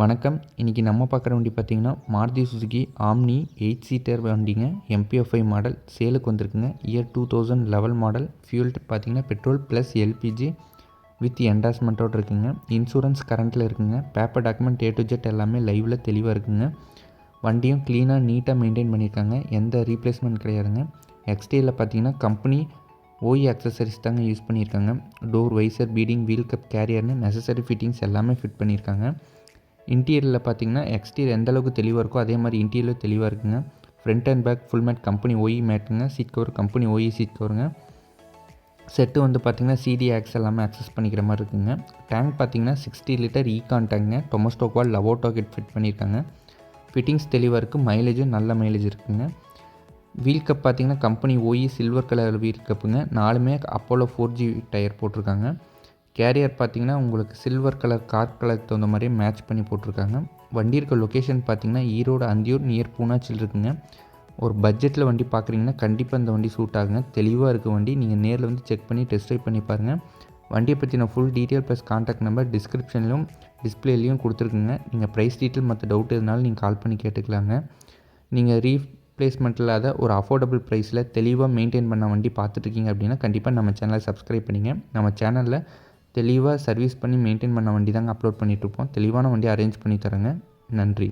வணக்கம். இன்றைக்கி நம்ம பார்க்குற வண்டி பார்த்திங்கன்னா Maruti Suzuki Omni eight seater வண்டிங்க. எம்பிஎஃப்ஐ மாடல் சேலுக்கு வந்திருக்குங்க. Year two thousand level model fuel பார்த்திங்கன்னா பெட்ரோல் ப்ளஸ் எல்பிஜி வித் என்டாஸ்மெண்ட்டோடு இருக்குங்க. இன்சூரன்ஸ் கரண்ட்டில் இருக்குங்க. Paper document A to Z எல்லாமே லைவில் தெளிவாக இருக்குங்க. வண்டியும் க்ளீனாக நீட்டாக மெயின்டைன் பண்ணியிருக்காங்க. எந்த ரீப்ளேஸ்மெண்ட் கிடையாதுங்க. எக்ஸ்டீரியில் பார்த்தீங்கன்னா கம்பெனி ஓஇ அக்சசரிஸ் தாங்க யூஸ் பண்ணியிருக்காங்க. Door visor beading wheel cup கேரியர்னு necessary fittings எல்லாமே ஃபிட் பண்ணியிருக்காங்க. இன்டீரியரில் பார்த்தீங்கன்னா எக்ஸ்டீரியர் எந்த அளவுக்கு தெளிவாக இருக்கோ அதே மாதிரி இன்டீரியர் தெளிவாக இருக்குங்க. Front and back full mat company OE மேட்டுங்க seat cover company OE seat கவருங்க set வந்து பார்த்திங்கன்னா சிடி ஆக்ஸ் எல்லாமே அக்சஸ் பண்ணிக்கிற மாதிரி இருக்குங்க. டேங்க் பார்த்தீங்கன்னா சிக்ஸ்டி லிட்டர் ஈகான் டேங்க்ங்க டொமஸ்டோக்வால் லவோட்டோ கிட் ஃபிட் பண்ணியிருக்காங்க. ஃபிட்டிங்ஸ் தெளிவாக இருக்குது மைலேஜும் நல்ல மைலேஜ் இருக்குங்க. வீல் கப் பார்த்தீங்கன்னா company OE silver colour wheel கப்புங்க நாலுமே அப்போலோ ஃபோர் ஜி டயர் போட்டிருக்காங்க. கேரியர் பார்த்தீங்கன்னா உங்களுக்கு சில்வர் கலர் கார் கலருக்கு தகுந்த மாதிரி மேட்ச் பண்ணி போட்டிருக்காங்க. வண்டி இருக்க லொக்கேஷன் பார்த்தீங்கன்னா ஈரோடு அந்தியூர் நியர் பூனாச்சில் இருக்குங்க. ஒரு பட்ஜெட்டில் வண்டி பார்க்குறீங்கன்னா கண்டிப்பாக இந்த வண்டி சூட் ஆகுங்க. தெளிவாக இருக்க வண்டி நீங்கள் நேரில் வந்து செக் பண்ணி டெஸ்ட் ட்ரைவ் பண்ணி பாருங்கள் வண்டியை பற்றின full detail plus contact number டிஸ்கிரிப்ஷன்லையும் டிஸ்பிளேலையும் கொடுத்துருக்குங்க. நீங்கள் ப்ரைஸ் டீட்டெயில் மற்ற டவுட் இருந்தாலும் நீங்கள் கால் பண்ணி கேட்டுக்கலாங்க. நீங்கள் ரீப்ளேஸ்மெண்ட் இல்லாத ஒரு அஃபோர்டபுள் ப்ரைஸில் தெளிவாக மெயின்டைன் பண்ண வண்டி பார்த்துட்ருக்கீங்க அப்படின்னா கண்டிப்பாக நம்ம சேனலை சப்ஸ்கிரைப் பண்ணிங்க. நம்ம சேனலில் தெளிவாக சர்வீஸ் பண்ணி மெயின்டைன் பண்ண வண்டி தாங்க அப்லோட் பண்ணிகிட்ருப்போம் தெளிவான வண்டி அரேஞ்ச் பண்ணி தரேங்க. நன்றி.